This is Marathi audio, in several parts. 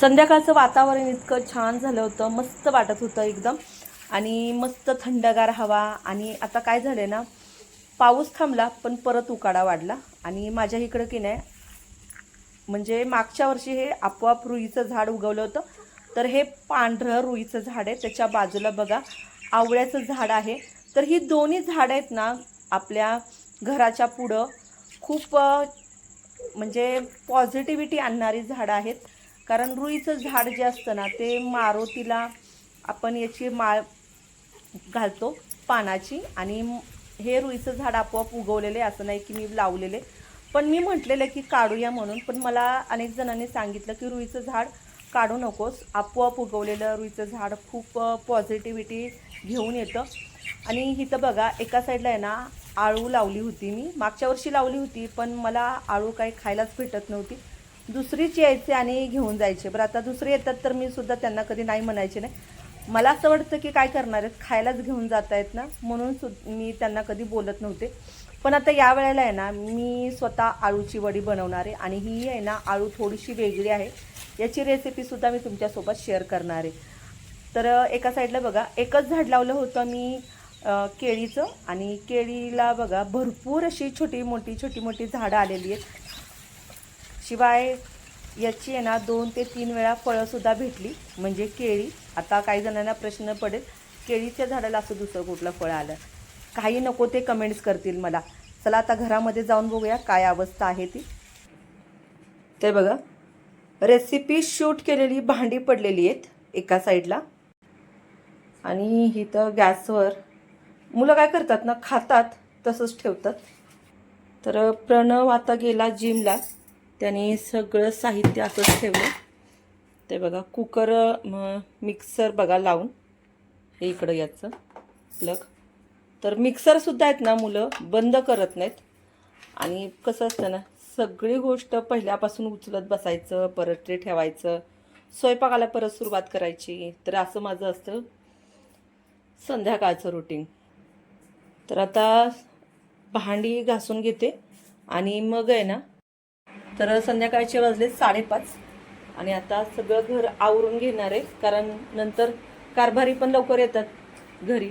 संध्याकाळचं वातावरण इतकं छान झालं होतं मस्त वाटत होतं एकदम. आणि मस्त थंडगार हवा. आणि आता काय झालं ना पाऊस थांबला पण परत उकाडा वाढला. आणि माझ्या इकडं की नाही म्हणजे मागच्या वर्षी हे आपोआप रुईचं झाड उगवलं होतं. तर हे पांढरं रुईचं झाड आहे. त्याच्या बाजूला बघा आवळ्याचं झाड आहे. तर ही दोन्ही झाडं आहेत ना आपल्या घराच्या पुढं खूप म्हणजे पॉझिटिव्हिटी आणणारी झाडं आहेत. कारण रुईचं झाड जे असतं ना ते मारुतीला आपण याची माळ घालतो पानाची आणि हे रुईचं झाड आपोआप उगवलेले असं नाही की मी लावलेले. पण मी म्हटलेलं की काढूया म्हणून पण मला अनेक जणांनी सांगितलं की रुईचं झाड काढू नकोस. आपोआप उगवलेलं रुईचं झाड खूप पॉझिटिव्हिटी घेऊन येतं. आणि इथं बघा एका साईडला आहे ना आळू लावली होती मी. मागच्या वर्षी लावली होती पण मला आळू काही खायलाच भेटत नव्हती. दुसरीच यायचे आणि घेऊन जायचे. बरं आता दुसरे येतात तर मी सुद्धा त्यांना कधी नाही म्हणायचे नाही. मला असं वाटतं की काय करणार आहेत? खायलाच घेऊन जात आहेत ना? म्हणून सु मी त्यांना कधी बोलत नव्हते. पण आता या वेळेला आहे ना मी स्वतः आळूची वडी बनवणार आहे आणि ही आहे ना आळू थोडीशी वेगळी आहे. याची रेसिपीसुद्धा मी तुमच्यासोबत शेअर करणार आहे. तर एका साईडला बघा एकच झाड लावलं होतं मी केळीचं. आणि केळीला बघा भरपूर अशी छोटी मोठी छोटी मोठी झाडं आलेली आहेत. शिवाय याची आहे ना दोन ते तीन वेळा फळंसुद्धा भेटली. म्हणजे केळी आता काही जणांना प्रश्न पडेल केळीच्या झाडाला असं दुसरं कुठलं फळ आलं? काही नको ते कमेंट्स करतील मला. चला आता घरामध्ये जाऊन बघूया काय अवस्था आहे ती. ते बघा रेसिपी शूट केलेली भांडी पडलेली आहेत एका साईडला आणि इथं गॅसवर. मुलं काय करतात ना खातात तसंच ठेवतात. तर प्रणव आता गेला जिमला त्याने सगळं साहित्य असंच ठेवलं. ते बघा कुकर मिक्सर बघा लावून. हे इकडं याचं प्लग तर मिक्सरसुद्धा आहेत ना मुलं बंद करत नाहीत. आणि कसं असतं ना सगळी गोष्ट पहिल्यापासून उचलत बसायचं परत ते ठेवायचं. स्वयंपाकाला परत सुरुवात करायची. तर असं माझं असतं संध्याकाळचं रुटीन तर आता भांडी घासून घेते. आणि मग आहे ना तर संध्याकाळचे वाजले साडेपाच. आणि आता सगळं घर आवरून घेणार आहे कारण नंतर कारभारी पण लवकर येतात घरी.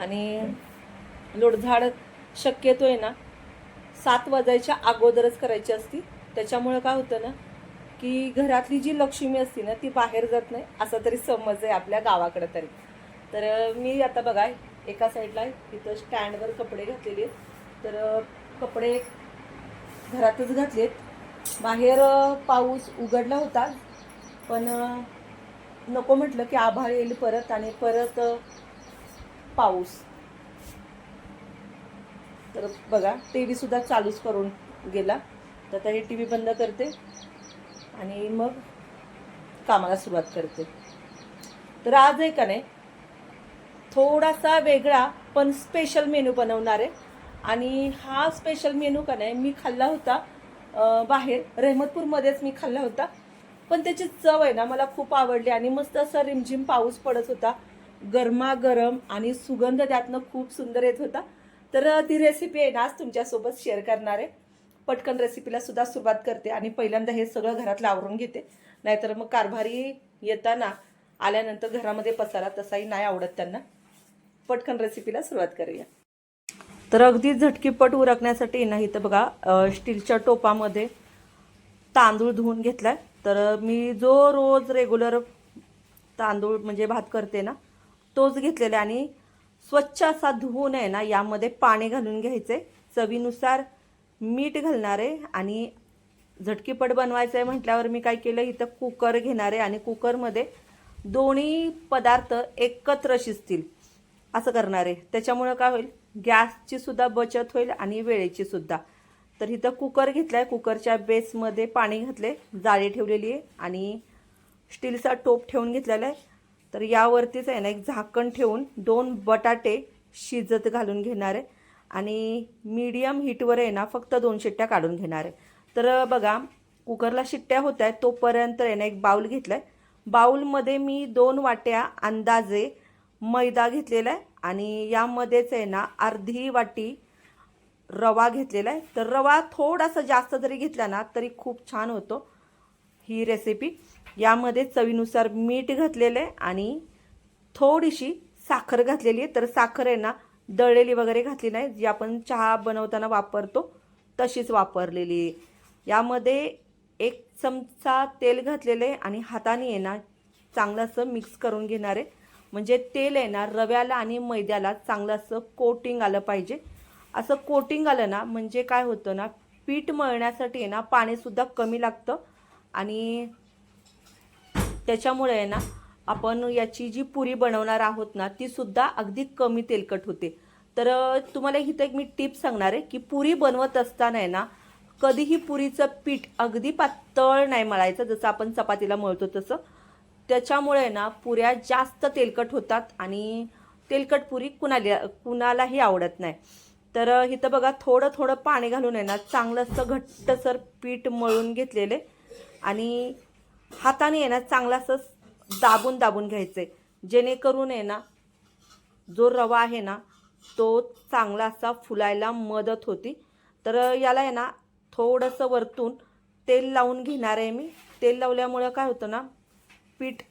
आणि लोडझाड शक्यतो आहे ना सात वाजायच्या अगोदरच करायची असती. त्याच्यामुळं काय होतं ना की घरातली जी लक्ष्मी असती ना ती बाहेर जात नाही असा तरी समज आहे आपल्या गावाकडं तरी. तर मी आता बघा एका साईडला तिथं स्टँडवर कपडे घातलेले आहेत. तर कपडे घरातच घातलेत. बाहेर पाऊस उघडला होता. पण नको म्हटलं की आभाळ येईल परत आणि परत पाऊस. तर बघा टी व्हीसुद्धा चालूच करून गेला. तर आता हे टी व्ही बंद करते आणि मग कामाला सुरुवात करते. तर आज आहे का नाही थोडासा वेगळा पण स्पेशल मेनू बनवणार आहे. आणि हा स्पेशल मेनू का नाही मी खाल्ला होता बाहेर. रहमतपूरमध्येच मी खाल्ला होता. पण त्याची चव आहे ना मला खूप आवडली आणि मस्त असा रिमझिम पाऊस पडत होता. गरमागरम आणि सुगंध त्यातनं खूप सुंदर येत होता. तर ती रेसिपी आहे ना आज तुमच्यासोबत शेअर करणार आहे. पटकन रेसिपीला सुद्धा सुरुवात करते आणि पहिल्यांदा हे सगळं घरातलं आवरून घेते. नाहीतर मग कारभारी येताना आल्यानंतर घरामध्ये पसारा तसाही नाही आवडत त्यांना. पटकन रेसिपीला सुरुवात करूया. तर अगदी झटकीपट उरकण्यासाठी ना इथं बघा स्टीलच्या टोपामध्ये तांदूळ धुवून घेतलाय. तर मी जो रोज रेग्युलर तांदूळ म्हणजे भात करते ना तोच घेतलेला आहे आणि स्वच्छ असा धुवून आहे ना यामध्ये पाणी घालून घ्यायचे चवीनुसार मीठ घालणार आहे आणि झटकीपट बनवायचं आहे म्हटल्यावर मी काय केलं इथं कुकर घेणार आहे आणि कुकरमध्ये दोन्ही पदार्थ एकत्र शिजतील. असं करणार आहे. त्याच्यामुळं काय होईल? गॅसची सुद्धा बचत होईल आणि वेळेची सुद्धा. तर इथं कुकर घेतला आहे कुकरच्या बेसमध्ये पाणी घातले जाळी ठेवलेली आहे आणि स्टीलचा टोप ठेवून घेतलेला आहे. तर यावरतीच आहे ना एक झाकण ठेवून दोन बटाटे शिजत घालून घेणार आहे. आणि मीडियम हीटवर आहे ना फक्त दोन शिट्ट्या काढून घेणार आहे. तर बघा कुकरला शिट्ट्या होत आहेत तोपर्यंत आहे ना एक बाऊल घेतला आहे बाऊलमध्ये मी दोन वाट्या अंदाजे मैदा घेतलेला आहे आणि यामध्येच आहे ना अर्धी वाटी रवा घेतलेला आहे तर रवा थोडासा जास्त जरी घेतला ना तरी खूप छान होतो ही रेसिपी यामध्ये चवीनुसार मीठ घातलेलं आहे आणि थोडीशी साखर घातलेली आहे. तर साखर आहे ना दळलेली वगैरे घातली नाही. जी आपण चहा बनवताना वापरतो तशीच वापरलेली आहे. यामध्ये एक चमचा तेल घातलेलं आहे आणि हाताने आहे ना चांगलं असं मिक्स करून घेणार आहे. म्हणजे तेल आहे ना रव्याला आणि मैद्याला चांगलं असं कोटिंग आलं पाहिजे. असं कोटिंग आलं ना म्हणजे काय होतं ना पीठ मळण्यासाठी आहे ना पाणीसुद्धा कमी लागतं. आणि त्याच्यामुळे आहे ना आपण याची जी पुरी बनवणार आहोत ना ती सुद्धा अगदी कमी तेलकट होते. तर तुम्हाला इथं एक मी टिप सांगणार आहे की पुरी बनवत असताना आहे ना कधीही पुरीचं पीठ अगदी पातळ नाही मळायचं जसं आपण चपातीला मळतो तसं. त्याच्यामुळे ना पुऱ्या जास्त तेलकट होतात आणि तेलकट पुरी कुणाला कुणालाही आवडत नाही. तर इथं बघा थोडं थोडं पाणी घालून आहे ना चांगलं असं घट्टसर पीठ मळून घेतलेले आणि हाताने आहे ना चांगलं असं दाबून दाबून घ्यायचंय जेणेकरून आहे ना जो रवा आहे ना तो चांगला असा फुलायला मदत होती. तर याला आहे ना थोडंसं वरतून तेल लावून घेणार आहे मी. तेल लावल्यामुळं काय होतं ना पीठ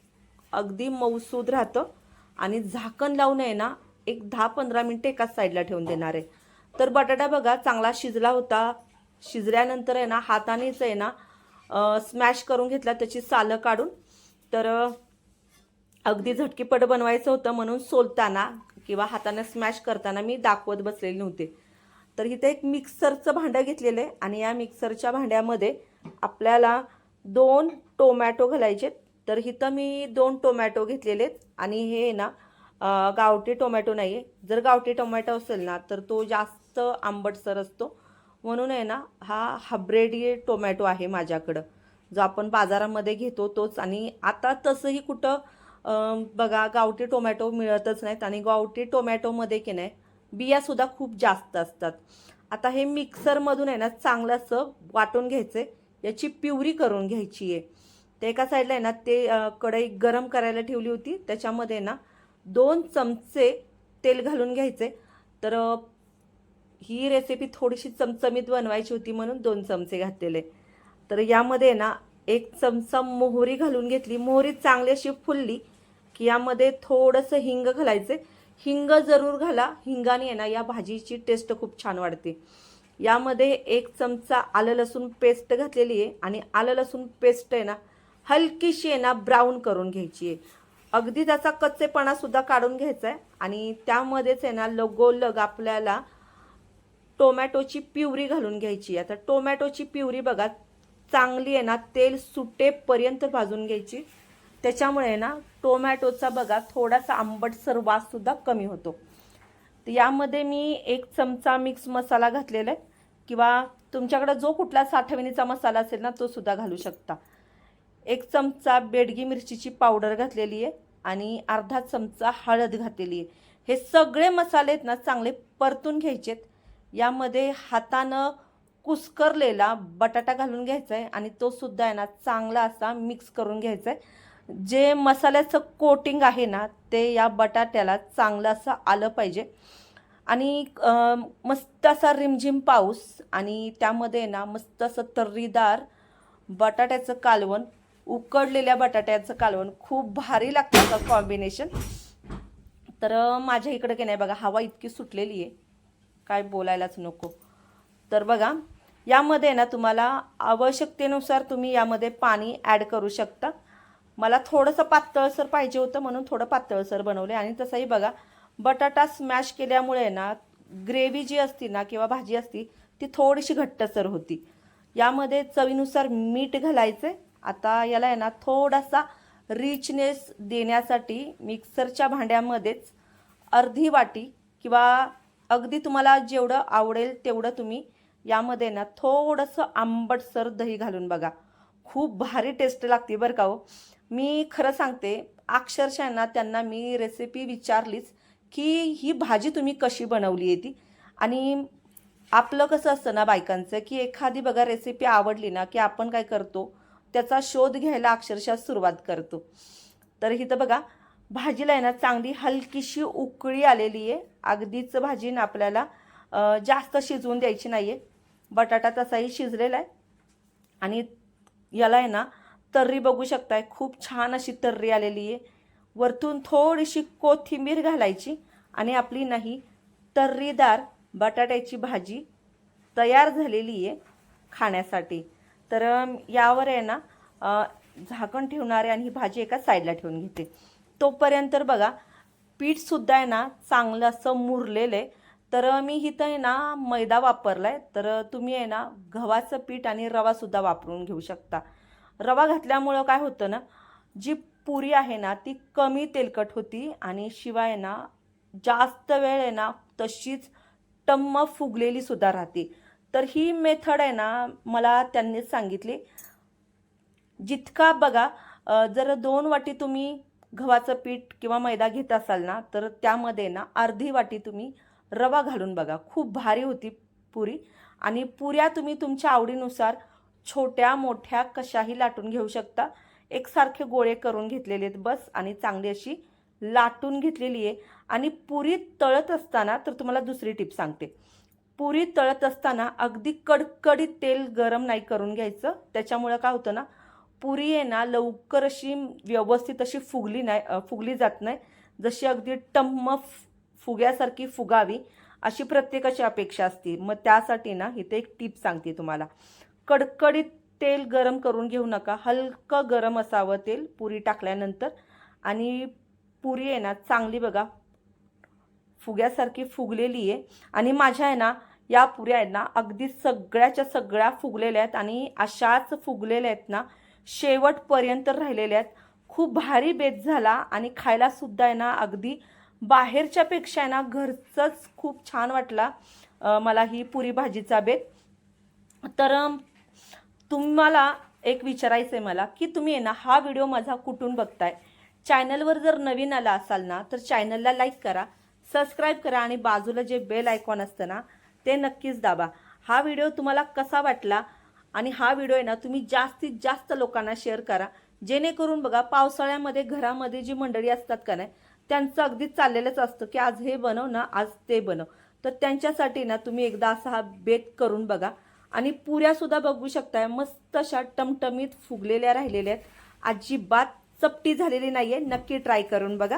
अगदी मऊसूद राहतं. आणि झाकण लावून आहे ना एक दहा पंधरा मिनटं एकाच साईडला ठेवून देणार आहे. तर बटाटा बघा चांगला शिजला होता. शिजल्यानंतर आहे ना हातानेच आहे ना स्मॅश करून घेतला त्याची सालं काढून. तर अगदी झटकीपट बनवायचं होतं म्हणून सोलताना किंवा हाताने स्मॅश करताना मी दाखवत बसलेले नव्हते. तर इथे एक मिक्सरचं भांडं घेतलेलं आहे. आणि या मिक्सरच्या भांड्यामध्ये आपल्याला दोन टोमॅटो घालायचे तर इथं मी दोन टोमॅटो घेतलेले आहेत. आणि हे ना गावठी टोमॅटो नाही आहे जर गावठी टोमॅटो असेल ना तर तो जास्त आंबटसर असतो. म्हणून आहे ना हा हाब्रेडी टोमॅटो आहे माझ्याकडं. जो आपण बाजारामध्ये घेतो तोच. आणि आता तसंही कुठं बघा गावठी टोमॅटो मिळतच नाहीत. आणि गावठी टोमॅटोमध्ये की नाही बियासुद्धा खूप जास्त असतात. आता हे मिक्सरमधून आहे ना चांगलं असं वाटून घ्यायचं आहे याची प्युरी करून घ्यायची आहे ते एका साईडला आहे ना ते कढई गरम करायला ठेवली होती. त्याच्यामध्ये ना दोन चमचे तेल घालून घ्यायचे. तर ही रेसिपी थोडीशी चमचमीत बनवायची होती म्हणून दोन चमचे घातलेले. तर यामध्ये ना एक चमचा मोहरी घालून घेतली. मोहरी चांगली अशी फुलली की यामध्ये थोडंसं हिंग घालायचे. हिंग जरूर घाला. हिंगाने आहे ना या भाजीची टेस्ट खूप छान वाढते. यामध्ये एक चमचा आलं लसूण पेस्ट घातलेली आहे आणि आलं लसूण पेस्ट आहे ना हलकीशी आहे ना ब्राऊन करून घ्यायची आहे. अगदी त्याचा कच्चेपणा सुद्धा काढून घ्यायचा आहे आणि त्यामध्येच आहे ना लगोलग आपल्याला टोमॅटोची प्युरी घालून घ्यायची आता टोमॅटोची प्युरी बघा चांगली आहे ना तेल सुटेपर्यंत भाजून घ्यायची. त्याच्यामुळे आहे ना टोमॅटोचा बघा थोडासा आंबटसर वाससुद्धा कमी होतो. तर यामध्ये मी एक चमचा मिक्स मसाला घातलेला आहे. किंवा तुमच्याकडे जो कुठला साठवणीचा मसाला असेल ना तो सुद्धा घालू शकता. एक चमचा बेडगी मिरचीची पावडर घातलेली आहे आणि अर्धा चमचा हळद घातलेली आहे. हे सगळे मसाले आहेत ना चांगले परतून घ्यायचेत. यामध्ये हातानं कुस्करलेला बटाटा घालून घ्यायचा आहे आणि तो सुद्धा आहे ना चांगला असा मिक्स करून घ्यायचा आहे जे मसाल्याचं कोटिंग आहे ना ते या बटाट्याला चांगलं असं आलं पाहिजे. आणि मस्त असा रिमझिम पाऊस आणि त्यामध्ये ना मस्त असं तर्रीदार बटाट्याचं कालवण उकडलेल्या बटाट्याचं कालवण खूप भारी लागतं का कॉम्बिनेशन तर माझ्या इकडे की नाही बघा हवा इतकी सुटलेली आहे. काय बोलायलाच नको. तर बघा यामध्ये ना तुम्हाला आवश्यकतेनुसार तुम्ही यामध्ये पाणी ॲड करू शकता. मला थोडंसं पातळसर पाहिजे होतं म्हणून थोडं पातळसर बनवले. आणि तसंही बघा बटाटा स्मॅश केल्यामुळे ना ग्रेव्ही जी असती ना किंवा भाजी असती ती थोडीशी घट्टसर होती. यामध्ये चवीनुसार मीठ घालायचे आता याला आहे ना थोडासा रिचनेस देण्यासाठी मिक्सरच्या भांड्यामध्येच अर्धी वाटी किंवा अगदी तुम्हाला जेवढं आवडेल तेवढं तुम्ही यामध्ये ना थोडंसं आंबटसर दही घालून बघा. खूप भारी टेस्ट लागते बरं का हो. मी खरं सांगते अक्षरशः ना त्यांना मी रेसिपी विचारलीच की ही भाजी तुम्ही कशी बनवली आहे ती? आणि आपलं कसं असतं ना बायकांचं की एखादी बघा रेसिपी आवडली ना की आपण काय करतो त्याचा शोध घ्यायला अक्षरशः सुरुवात करतो. तर इथं बघा भाजीला आहे ना चांगली हलकीशी उकळी आलेली आहे. अगदीच भाजी ना आपल्याला जास्त शिजवून द्यायची नाही आहे बटाटा तसाही शिजलेला आहे. आणि याला आहे ना तर्री बघू शकताय. खूप छान अशी तर्री आलेली आहे. वरतून थोडीशी कोथिंबीर घालायची आणि आपली नाही तर्रीदार बटाट्याची भाजी तयार झालेली आहे खाण्यासाठी. तर यावर आहे ना झाकण ठेवणारे आणि ही भाजी एका साईडला ठेवून घेते. तोपर्यंत बघा पीठसुद्धा आहे ना चांगलं असं मुरलेलं आहे. तर मी इथं आहे ना मैदा वापरला आहे तर तुम्ही आहे ना गव्हाचं पीठ आणि रवासुद्धा वापरून घेऊ शकता. रवा घातल्यामुळं काय होतं ना जी पुरी आहे ना ती कमी तेलकट होती आणि शिवाय ना जास्त वेळ आहे ना तशीच टम्म फुगलेली सुद्धा राहते. तर ही मेथड आहे ना मला त्यांनीच सांगितली. जितका बघा जर दोन वाटी तुम्ही गव्हाचं पीठ किंवा मैदा घेत असाल ना तर त्यामध्ये ना अर्धी वाटी तुम्ही रवा घालून बघा. खूप भारी होती पुरी. आणि पुऱ्या तुम्ही तुमच्या आवडीनुसार छोट्या मोठ्या कशाही लाटून घेऊ शकता. एकसारखे गोळे करून घेतलेले आहेत बस आणि चांगली अशी लाटून घेतलेली आहे. आणि पुरी तळत असताना तर तुम्हाला दुसरी टिप सांगते. पुरी तळत असताना अगदी कडकडीत तेल गरम नाही करून घ्यायचं. त्याच्यामुळं काय होतं ना पुरी आहे ना लवकर अशी व्यवस्थित अशी फुगली नाही फुगली जात नाही. जशी अगदी टम्म फुग्यासारखी फुगावी अशी प्रत्येकाची अपेक्षा असते. मग त्यासाठी ना इथे एक टीप सांगते तुम्हाला. कडकडीत तेल गरम करून घेऊ नका. हलकं गरम असावं तेल पुरी टाकल्यानंतर. आणि पुरी आहे ना चांगली बघा फुग्यासारखी फुगलेली आहे. आणि माझ्या आहे ना या पुऱ्या आहेत ना अगदी सगळ्याच्या सगळ्या फुगलेल्या आहेत आणि अशाच फुगलेल्या आहेत ना शेवटपर्यंत राहिलेल्या आहेत. खूप भारी बेत झाला आणि खायला सुद्धा आहे ना अगदी बाहेरच्यापेक्षा आहे ना घरचंच खूप छान वाटला मला ही पुरी भाजीचा बेत. तर तुम्हाला एक विचारायचं आहे मला की तुम्ही आहे ना हा व्हिडिओ माझा कुठून बघताय? चॅनलवर जर नवीन आला असाल ना तर चॅनलला लाईक करा सबस्क्राईब करा आणि बाजूला जे बेल आयकॉन असतं ना ते नक्कीच दाबा. हा व्हिडिओ तुम्हाला कसा वाटला? आणि हा व्हिडिओ आहे ना तुम्ही जास्तीत जास्त लोकांना शेअर करा. जेणेकरून बघा पावसाळ्यामध्ये घरामध्ये जी मंडळी असतात का नाही त्यांचं अगदी चाललेलंच असतं की आज हे बनव ना आज ते बनव. तर त्यांच्यासाठी ना तुम्ही एकदा असा हा बेत करून बघा. आणि पुऱ्यासुद्धा बघू शकताय. मस्त अशा टमटमीत फुगलेल्या राहिलेल्या आहेत. अजिबात चपटी झालेली नाही आहे नक्की ट्राय करून बघा.